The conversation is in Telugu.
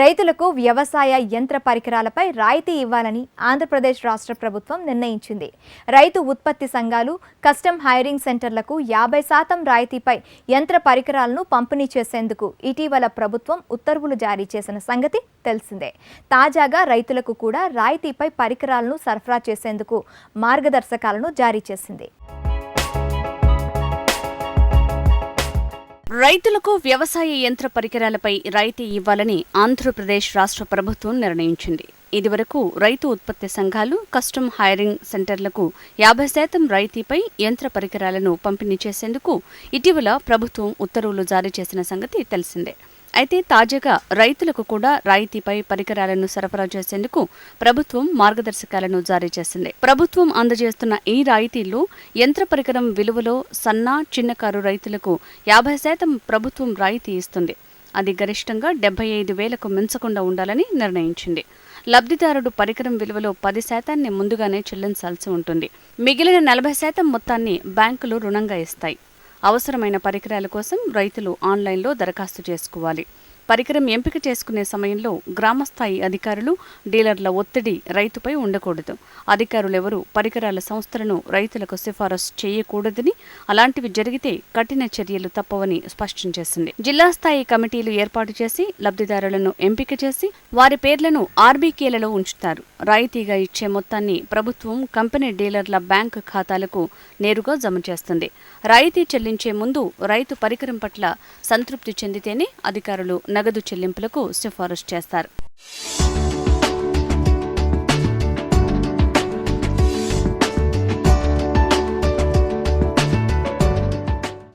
రైతులకు వ్యవసాయ యంత్ర పరికరాలపై రాయితీ ఇవ్వాలని ఆంధ్రప్రదేశ్ రాష్ట్ర ప్రభుత్వం నిర్ణయించింది. రైతు ఉత్పత్తి సంఘాలు కస్టమ్ హైరింగ్ సెంటర్లకు యాభై శాతం రాయితీపై యంత్ర పరికరాలను పంపిణీ చేసేందుకు ఇటీవల ప్రభుత్వం ఉత్తర్వులు జారీ చేసిన సంగతి తెలిసిందే. తాజాగా రైతులకు కూడా రాయితీపై పరికరాలను సరఫరా చేసేందుకు మార్గదర్శకాలను జారీ చేసింది. రైతులకు వ్యవసాయ యంత్ర పరికరాలపై రాయితీ ఇవ్వాలని ఆంధ్రప్రదేశ్ రాష్ట్ర ప్రభుత్వం నిర్ణయించింది. ఇదివరకు రైతు ఉత్పత్తి సంఘాలు కస్టమ్ హైరింగ్ సెంటర్లకు యాభై శాతం రాయితీపై యంత్ర పరికరాలను పంపిణీ చేసేందుకు ఇటీవల ప్రభుత్వం ఉత్తర్వులు జారీ చేసిన సంగతి తెలిసిందే. అయితే తాజాగా రైతులకు కూడా రాయితీపై పరికరాలను సరఫరా చేసేందుకు ప్రభుత్వం మార్గదర్శకాలను జారీ చేసింది. ప్రభుత్వం అందజేస్తున్న ఈ రాయితీలు యంత్ర పరికరం విలువలో సన్న చిన్నకారు రైతులకు యాభై శాతం ప్రభుత్వం రాయితీ ఇస్తుంది. అది గరిష్టంగా డెబ్బై ఐదు వేలకు మించకుండా ఉండాలని నిర్ణయించింది. లబ్ధిదారుడు పరికరం విలువలో పది శాతాన్ని ముందుగానే చెల్లించాల్సి ఉంటుంది. మిగిలిన నలభై శాతం మొత్తాన్ని బ్యాంకులు రుణంగా ఇస్తాయి. అవసరమైన పరికరాల కోసం రైతులు ఆన్లైన్లో దరఖాస్తు చేసుకోవాలి. పరికరం ఎంపిక చేసుకునే సమయంలో గ్రామస్థాయి అధికారులు డీలర్ల ఒత్తిడి రైతుపై ఉండకూడదు. అధికారులెవరూ పరికరాల సంస్థలను రైతులకు సిఫారసు చేయకూడదని అలాంటివి జరిగితే కఠిన చర్యలు తప్పవని స్పష్టం చేసింది. జిల్లా స్థాయి కమిటీలు ఏర్పాటు చేసి లబ్ధిదారులను ఎంపిక చేసి వారి పేర్లను ఆర్బీకేలలో ఉంచుతారు. రాయితీగా ఇచ్చే మొత్తాన్ని ప్రభుత్వం కంపెనీ డీలర్ల బ్యాంక్ ఖాతాలకు నేరుగా జమ చేస్తుంది. రాయితీ చెల్లించే ముందు రైతు పరికరం పట్ల సంతృప్తి చెందితేనే అధికారులు నగదు చెల్లింపులకు సిఫారసు చేస్తారు.